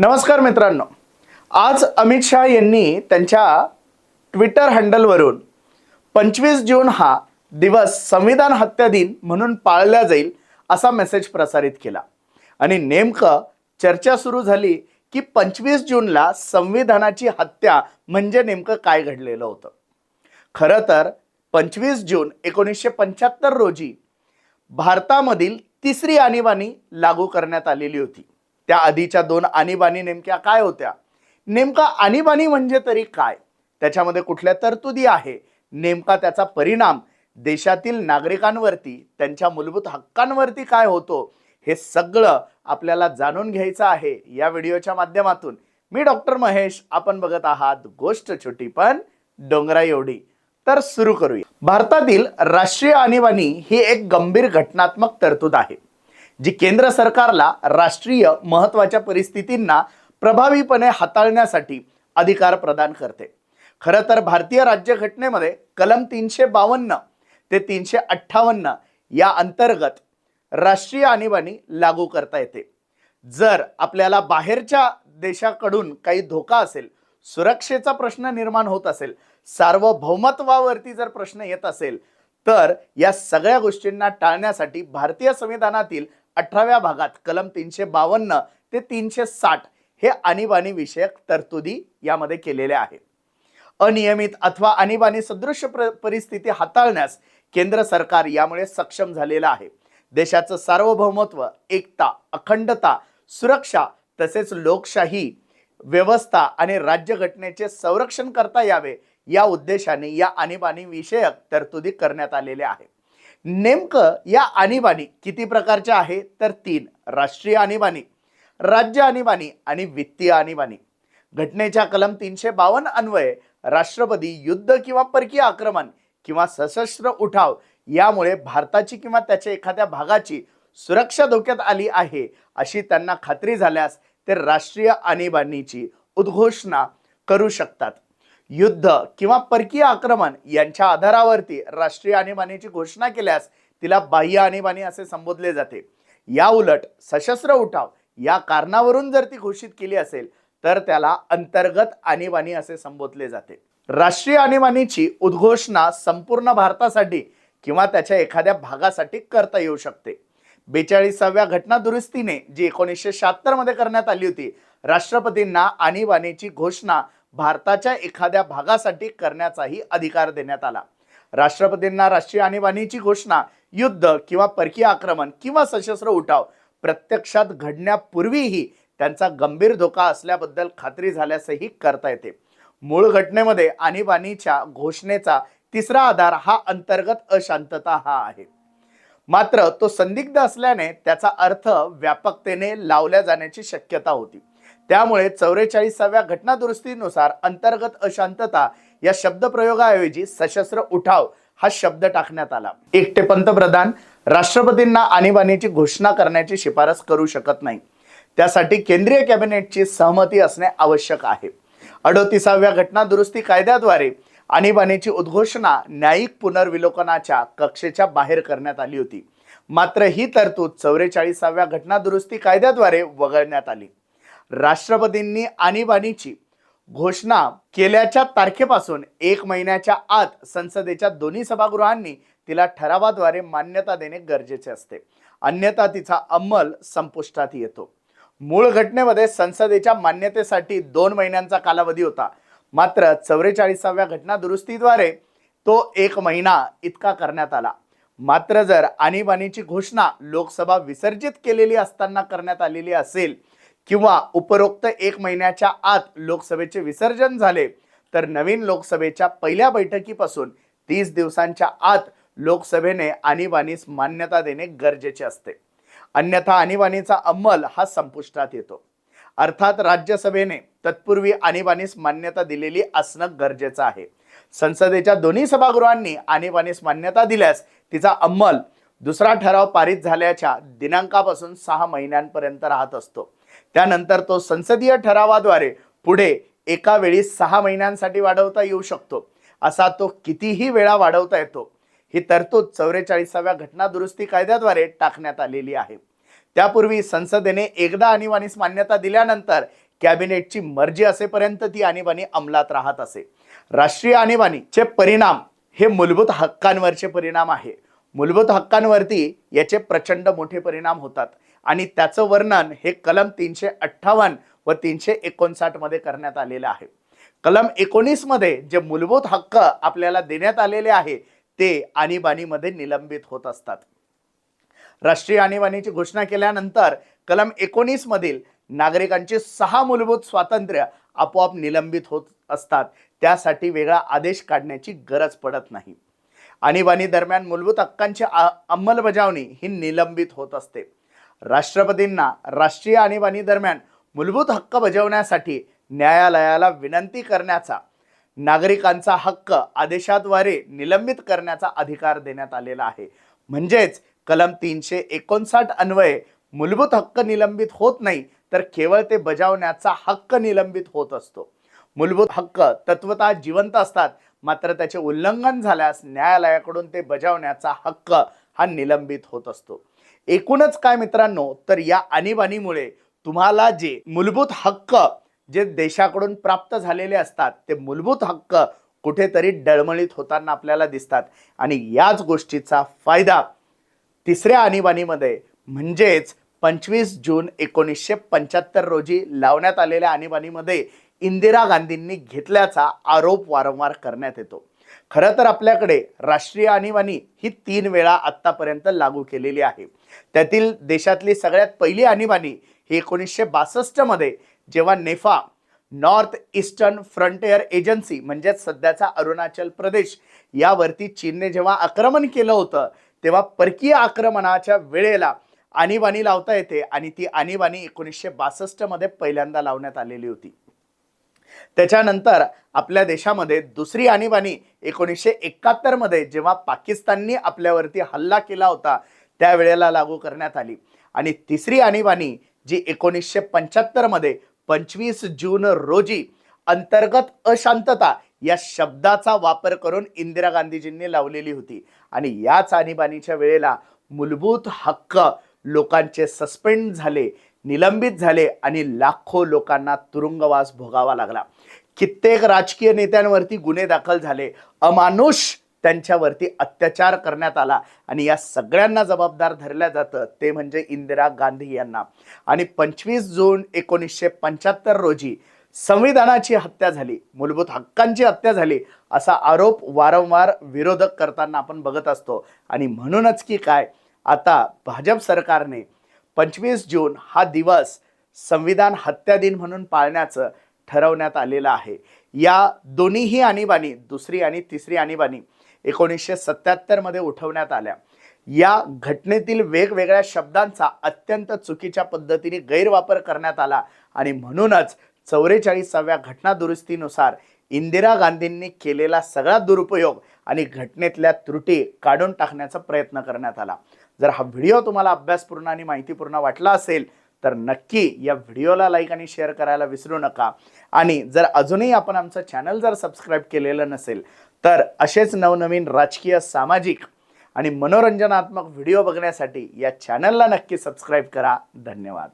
नमस्कार मित्रांनो. आज अमित शहा यांनी त्यांच्या ट्विटर हँडलवरून पंचवीस जून हा दिवस संविधान हत्या दिन म्हणून पाळला जाईल असा मेसेज प्रसारित केला. आणि नेमकं चर्चा सुरू झाली की पंचवीस जूनला संविधानाची हत्या म्हणजे नेमकं काय घडलेलं होतं. खरं तर पंचवीस जून एकोणीसशे पंच्याहत्तर रोजी भारतामधील तिसरी आणीबाणी लागू करण्यात आलेली होती. त्या आधीच्या दोन आणीबाणी नेमक्या काय होत्या? नेमका आणीबाणी म्हणजे तरी काय? त्याच्यामध्ये कुठल्या तरतुदी आहे? नेमका त्याचा परिणाम देशातील नागरिकांवरती त्यांच्या मूलभूत हक्कांवरती काय होतो? हे सगळं आपल्याला जाणून घ्यायचं आहे या व्हिडिओच्या माध्यमातून. मी डॉक्टर महेश आपण बघत आहात गोष्ट छोटी पण डोंगरा एवढी. तर सुरू करूया. भारतातील राष्ट्रीय आणीबाणी ही एक गंभीर घटनात्मक तरतूद आहे. जी केंद्र सरकारला राष्ट्रीय महत्त्वाच्या परिस्थितींना प्रभावीपणे हाताळण्यासाठी अधिकार प्रदान करते. खरं तर भारतीय राज्यघटनेमध्ये कलम तीनशे बावन्न ते तीनशे अठ्ठावन्न या अंतर्गत राष्ट्रीय आणीबाणी लागू करता येते. जर आपल्याला बाहेरच्या देशाकडून काही धोका असेल सुरक्षेचा प्रश्न निर्माण होत असेल सार्वभौमत्वावरती जर प्रश्न येत असेल तर या सगळ्या गोष्टींना टाळण्यासाठी भारतीय संविधानातील अठराव्या भागात कलम तीनशे बावन्न ते तीनशे साठ हे आणीबाणी विषयक तरतुदी यामध्ये केलेल्या आहेत. अनियमित अथवा आणीबाणी सदृश परिस्थिती हाताळण्यास केंद्र सरकार यामुळे सक्षम झालेलं आहे. देशाचं सार्वभौमत्व एकता अखंडता सुरक्षा तसेच लोकशाही व्यवस्था आणि राज्यघटनेचे संरक्षण करता यावे या उद्देशाने या आणीबाणी विषयक तरतुदी करण्यात आलेल्या आहेत. नेमकं या आणीबाणी किती प्रकारच्या आहे? तर तीन. राष्ट्रीय आणीबाणी राज्य आणीबाणी आणि वित्तीय आणीबाणी. घटनेच्या कलम तीनशे बावन्न अन्वये राष्ट्रपती युद्ध किंवा परकीय आक्रमण किंवा सशस्त्र उठाव यामुळे भारताची किंवा त्याच्या एखाद्या भागाची सुरक्षा धोक्यात आली आहे अशी त्यांना खात्री झाल्यास ते राष्ट्रीय आणीबाणीची उद्घोषणा करू शकतात. युद्ध किंवा परकीय आक्रमण यांच्या आधारावरती राष्ट्रीय आणीबाणीची घोषणा केल्यास तिला बाह्य आणीबाणी असे संबोधले जाते. या उलट सशस्त्र उठाव या कारणावरून जर ती घोषित केली असेल तर त्याला अंतर्गत आणीबाणी असे संबोधले जाते. राष्ट्रीय आणीबाणीची उद्घोषणा संपूर्ण भारतासाठी किंवा त्याच्या एखाद्या भागासाठी करता येऊ शकते. बेचाळीसाव्या घटना दुरुस्तीने जी एकोणीसशे शहात्तरमध्ये करण्यात आली होती राष्ट्रपतींना आणीबाणीची घोषणा भारताच्या एखाद्या भागासाठी करण्याचाही अधिकार देण्यात आला. राष्ट्रपतींना राष्ट्रीय आणीबाणीची घोषणा युद्ध किंवा परकीय आक्रमण किंवा सशस्त्र उठाव प्रत्यक्षात घडण्यापूर्वीही त्यांचा गंभीर धोका असल्याबद्दल खात्री झाल्यासही करता येते. मूळ घटनेमध्ये आणीबाणीच्या घोषणेचा तिसरा आधार हा अंतर्गत अशांतता हा आहे. मात्र तो संदिग्ध असल्याने त्याचा अर्थ व्यापकतेने लावल्या जाण्याची शक्यता होती. त्यामुळे चौवेचाळीसाव्या घटनादुरुस्तीनुसार अंतर्गत अशांतता या शब्दप्रयोगाऐवजी सशस्त्र उठाव हा शब्द टाकण्यात आला. एकटे पंतप्रधान राष्ट्रपतींना आणीबाणीची घोषणा करण्याची शिफारस करू शकत नाही. त्यासाठी केंद्रीय कॅबिनेटची सहमती असणे आवश्यक आहे. अडोतीसाव्या घटनादुरुस्ती कायद्याद्वारे आणीबाणीची उद्घोषणा न्यायिक पुनर्विलोकनाच्या कक्षेच्या बाहेर करण्यात आली होती. मात्र ही तरतूद चौवेचाळीसाव्या घटनादुरुस्ती कायद्याद्वारे वगळण्यात आली. राष्ट्रपतींनी आणीबाणीची घोषणा केल्याच्या तारखेपासून एक महिन्याच्या आत संसदेच्या दोन्ही सभागृहांनी तिला ठरावाद्वारे मान्यता देणे गरजेचे असते. अन्यथा तिचा अंमल संपुष्टात येतो. मूळ घटनेमध्ये संसदेच्या मान्यतेसाठी दोन महिन्यांचा कालावधी होता. मात्र चौवेचाळीसाव्या घटना दुरुस्तीद्वारे तो एक महिना इतका करण्यात आला. मात्र जर आणीबाणीची घोषणा लोकसभा विसर्जित केलेली असताना करण्यात आलेली असेल किंवा उपरोक्त एक महिन्याच्या आत लोकसभेचे विसर्जन झाले तर नवीन लोकसभेच्या पहिल्या बैठकीपासून तीस दिवसांच्या आत लोकसभेने आणीबाणीस मान्यता देणे गरजेचे असते. अन्यथा आणीबाणीचा अंमल हा संपुष्टात येतो. अर्थात राज्यसभेने तत्पूर्वी आणीबाणीस मान्यता दिलेली असणं गरजेचं आहे. संसदेच्या दोन्ही सभागृहांनी आणीबाणीस मान्यता दिल्यास तिचा अंमल दुसरा ठराव पारित झाल्याच्या दिनांकापासून सहा महिन्यांपर्यंत राहत असतो. त्यानंतर तो संसदीय ठरावाद्वारे पुढे एका वेळी सहा महिन्यांसाठी वाढवता येऊ शकतो. असा तो कितीही वेळा वाढवता येतो. ही तरतूद चौवेचाळीसाव्या घटना दुरुस्ती कायद्याद्वारे टाकण्यात आलेली आहे. त्यापूर्वी संसदेने एकदा आणीबाणीस मान्यता दिल्यानंतर कॅबिनेटची मर्जी असेपर्यंत ती आणीबाणी अंमलात राहत असे. राष्ट्रीय आणीबाणीचे परिणाम हे मूलभूत हक्कांवरचे परिणाम आहे. मूलभूत हक्कांवरती याचे प्रचंड मोठे परिणाम होतात. आणि त्याचं वर्णन हे कलम तीनशे अठ्ठावन्न व तीनशे एकोणसाठमध्ये करण्यात आलेलं आहे. कलम एकोणीसमध्ये जे मूलभूत हक्क आपल्याला देण्यात आलेले आहे ते आणीबाणीमध्ये निलंबित होत असतात. राष्ट्रीय आणीबाणीची घोषणा केल्यानंतर कलम एकोणीसमधील नागरिकांची सहा मूलभूत स्वातंत्र्य आपोआप निलंबित होत असतात. त्यासाठी वेगळा आदेश काढण्याची गरज पडत नाही. आणीबाणी दरम्यान मूलभूत हक्कांची अंमलबजावणी ही निलंबित होत असते. राष्ट्रपतींना राष्ट्रीय आणीबाणी दरम्यान मूलभूत हक्क बजावण्यासाठी न्यायालयाला विनंती करण्याचा नागरिकांचा हक्क आदेशाद्वारे निलंबित करण्याचा अधिकार देण्यात आलेला आहे. म्हणजेच कलम तीनशे एकोणसाठ अन्वये मूलभूत हक्क निलंबित होत नाही तर केवळ ते बजावण्याचा हक्क निलंबित होत असतो. मूलभूत हक्क तत्वतः जिवंत असतात मात्र त्याचे उल्लंघन झाल्यास न्यायालयाकडून ते बजावण्याचा हक्क हा निलंबित होत असतो. एकूणच काय मित्रांनो तर या आणीबाणीमुळे तुम्हाला जे मूलभूत हक्क जे देशाकडून प्राप्त झालेले असतात ते मूलभूत हक्क कुठेतरी डळमळीत होताना आपल्याला दिसतात. आणि याच गोष्टीचा फायदा तिसऱ्या आणीबाणीमध्ये म्हणजेच पंचवीस जून एकोणीसशे पंच्याहत्तर रोजी लावण्यात आलेल्या आणीबाणीमध्ये इंदिरा गांधींनी घेतल्याचा आरोप वारंवार करण्यात येतो. खरं तर आपल्याकडे राष्ट्रीय आणीबाणी ही तीन वेळा आत्तापर्यंत लागू केलेली आहे. त्यातील देशातली सगळ्यात पहिली आणीबाणी ही एकोणीसशे बासष्टमध्ये जेव्हा NEFA North Eastern Frontier Agency म्हणजेच सध्याचा अरुणाचल प्रदेश यावरती चीनने जेव्हा आक्रमण केलं होतं तेव्हा परकीय आक्रमणाच्या वेळेला आणीबाणी लावता येते आणि ती आणीबाणी एकोणीसशे बासष्टमध्ये पहिल्यांदा लावण्यात आलेली होती. त्याच्यानंतर आपल्या देशामध्ये दुसरी आणीबाणी एकोणीसशे एकाहत्तरमध्ये जेव्हा पाकिस्ताननी आपल्यावरती हल्ला केला होता त्यावेळेला लागू करण्यात आली. आणि तिसरी आणीबाणी जी एकोणीसशे पंच्याहत्तरमध्ये पंचवीस जून रोजी अंतर्गत अशांतता या शब्दाचा वापर करून इंदिरा गांधीजींनी लावलेली होती. आणि याच आणीबाणीच्या वेळेला मूलभूत हक्क लोकांचे सस्पेंड झाले. निलंबित झाले आणि लाखो लोकांना तुरुंगवास भोगावा लागला. कित्येक राजकीय नेत्यांवरती गुन्हे दाखल झाले. अमानुष त्यांच्यावरती अत्याचार करण्यात आला आणि या सगळ्यांना जबाबदार धरल्या जातं ते म्हणजे इंदिरा गांधी यांना. आणि पंचवीस जून एकोणीसशे पंच्याहत्तर रोजी संविधानाची हत्या झाली. मूलभूत हक्कांची हत्या झाली असा आरोप वारंवार विरोधक करताना आपण बघत असतो. आणि म्हणूनच की काय आता भाजप सरकारने पंचवीस जून हा दिवस संविधान हत्या दिन म्हणून पाळण्याचं ठरवण्यात आलेलं आहे. या दोन्हीही आणीबाणी दुसरी आणि तिसरी आणीबाणी एकोणीसशे सत्याहत्तरमध्ये उठवण्यात आल्या. या घटनेतील वेगवेगळ्या शब्दांचा अत्यंत चुकीच्या पद्धतीने गैरवापर करण्यात आला आणि म्हणूनच चौवेचाळीसाव्या घटना दुरुस्तीनुसार इंदिरा गांधींनी केलेला सगळा दुरुपयोग आणि घटनेतल्या त्रुटी काढून टाकण्याचा प्रयत्न करण्यात आला. जर हा व्हिडिओ तुम्हाला अभ्यासपूर्ण आणि माहितीपूर्ण वाटला असेल तर नक्की या व्हिडिओला लाईक आणि शेअर करायला विसरू नका. आणि जर अजूनही आपण आमचं चॅनल जर सबस्क्राईब केलेलं नसेल तर असेच नवनवीन राजकीय सामाजिक आणि मनोरंजनात्मक व्हिडिओ बघण्यासाठी या चॅनलला नक्की सबस्क्राईब करा. धन्यवाद.